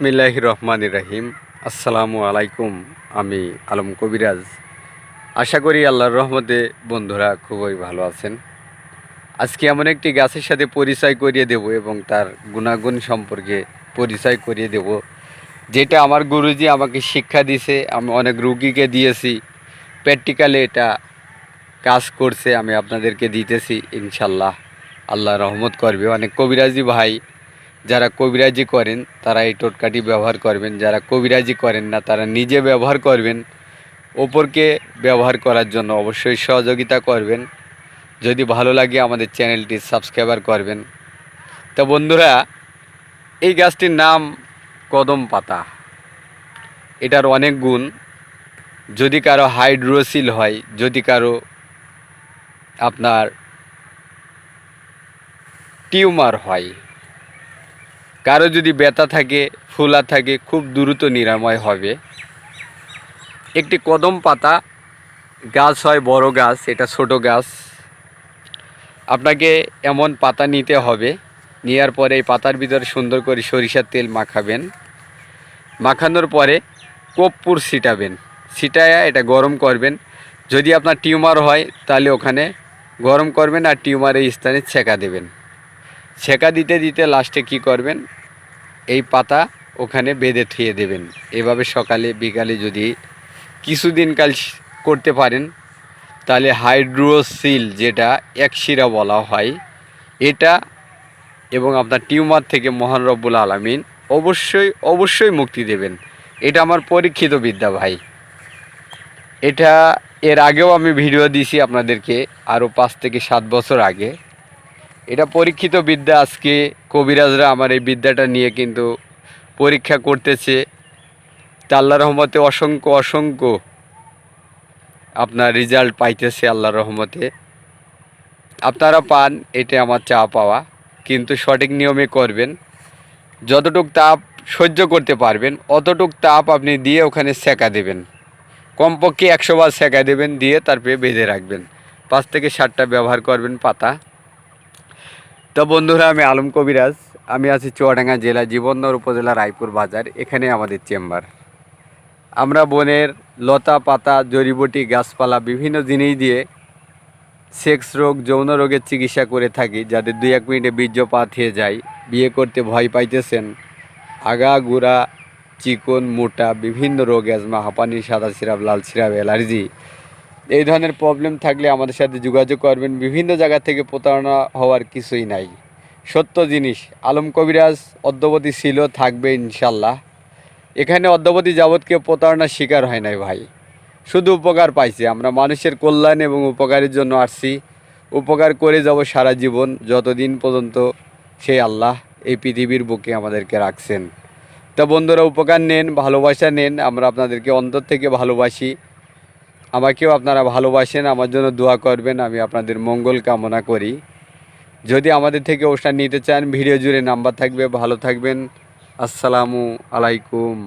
বিসমিল্লাহ রহমান রাহিম। আসসালামু আলাইকুম, আমি আলম কবিরাজ। আশা করি আল্লাহর রহমতে বন্ধুরা খুবই ভালো আছেন। আজকে এমন একটি গাছের সাথে পরিচয় করিয়ে দেব এবং তার গুণাগুণ সম্পর্কে পরিচয় করিয়ে দেব, যেটা আমার গুরুজি আমাকে শিক্ষা দিয়েছে, আমি অনেক রুগীকে দিয়েছি, প্র্যাকটিক্যালে এটা কাজ করছে, আমি আপনাদেরকে দিতেছি, ইনশাল্লাহ। আল্লাহ রহমত করবে। অনেক কবিরাজি ভাই যারা কবিরাজি করেন, তারা এই টোটকাটি ব্যবহার করবেন। যারা কবিরাজি করেন না, তারা নিজে ব্যবহার করবেন। ওপরকে ব্যবহার করার জন্য অবশ্যই সহযোগিতা করবেন। যদি ভালো লাগে আমাদের চ্যানেলটি সাবস্ক্রাইবার করবেন। তো বন্ধুরা, এই গাছটির নাম কদম পাতা। এটার অনেক গুণ। যদি কারও হাইড্রোসিল হয়, যদি কারও আপনার টিউমার হয় কারও যদি ব্যথা থাকে, ফুলা থাকে, খুব দ্রুত নিরাময় হবে। একটি কদম পাতা, গাছ হয় বড় গাছ, এটা ছোট গাছ। আপনাকে এমন পাতা নিতে হবে নেওয়ার পরে এই পাতার ভিতরে সুন্দর করে সরিষার তেল মাখাবেন। মাখানোর পরে কর্পূর ছিটাবেন। ছিটায়া এটা গরম করবেন। যদি আপনার টিউমার হয়, তাহলে ওখানে গরম করবেন আর টিউমার এই স্থানে ছেঁকা দেবেন। ছেঁকা দিতে দিতে লাস্টে কি করবেন? এই পাতা ওখানে বেঁধে থুয়ে দেবেন। এভাবে সকালে, বিকালে যদি কিছুদিন কাল করতে পারেন, তাহলে হাইড্রোসিল যেটা একশিরা বলা হয়, এটা এবং আপনার টিউমার থেকে মহান রব্বুল আলমিন অবশ্যই অবশ্যই মুক্তি দেবেন। এটা আমার পরীক্ষিত বিদ্যা ভাই। এটা এর আগেও আমি ভিডিও দিয়েছি আপনাদেরকে, আরও পাঁচ থেকে সাত বছর আগে। এটা পরীক্ষিত বিদ্যা আজকে। কবিরাজরা আমার এই বিদ্যাটা নিয়ে কিন্তু পরীক্ষা করতেছে। আল্লাহ রহমতে অসংখ্য অসংখ্য আপনার রেজাল্ট পাইতেছে আল্লাহ রহমতে। আপনারা পান এটা আমার চা পাওয়া। কিন্তু সঠিক নিয়মে করবেন। যতটুক তাপ সহ্য করতে পারবেন, অতটুক তাপ আপনি দিয়ে ওখানে সেকা দেবেন। কমপক্ষে একশো বার সেকা দেবেন, দিয়ে তারপরে বেঁধে রাখবেন। পাঁচ থেকে ষাটটা ব্যবহার করবেন পাতা। তো বন্ধুরা, আমি আলম কবিরাজ। আমি আছি চুয়াডাঙ্গা জেলা জীবননগর উপজেলা রায়পুর বাজার, এখানে আমাদের চেম্বার। আমরা বনের লতা পাতা, জড়িবটি, গাছপালা, বিভিন্ন জিনিস দিয়ে সেক্স রোগ, যৌন রোগের চিকিৎসা করে থাকি, যাদের দুই এক মিনিটে বীর্যপাত হয়ে যায়, বিয়ে করতে ভয় পাইতেছেন, আগা, গুড়া, চিকন, মোটা, বিভিন্ন রোগ, অ্যাজমা, হাঁপানি, সাদা সিরাপ, লাল সিরাপ, অ্যালার্জি এই ধরনের প্রবলেম থাকলে আমাদের সাথে যোগাযোগ করবেন। বিভিন্ন জায়গা থেকে প্রতারণা হওয়ার কিছুই নাই। সত্য জিনিস, আলম কবিরাজ অদ্যবতী ছিল, থাকবে ইনশাল্লাহ এখানে অদ্যবতী যাবৎ কেউ প্রতারণার শিকার হয় নাই ভাই। শুধু উপকার পাইছি, আমরা মানুষের কল্যাণ এবং উপকারের জন্য আসছি। উপকার করে যাব সারা জীবন, যতদিন পর্যন্ত সেই আল্লাহ এই পৃথিবীর বুকে আমাদেরকে রাখছেন। তা বন্ধুরা, উপকার নেন, ভালোবাসা নেন, আমরা আপনাদেরকে অন্তর থেকে ভালোবাসি। আমাকেও আপনারা ভালোবাসেন, আমার জন্য দোয়া করবেন, আমি আপনাদের মঙ্গল কামনা করি। যদি আমাদের থেকে অনুষ্ঠান নিতে চান, ভিডিও জুড়ে নাম্বার থাকবে, ভালো থাকবেন। আসসালামু আলাইকুম।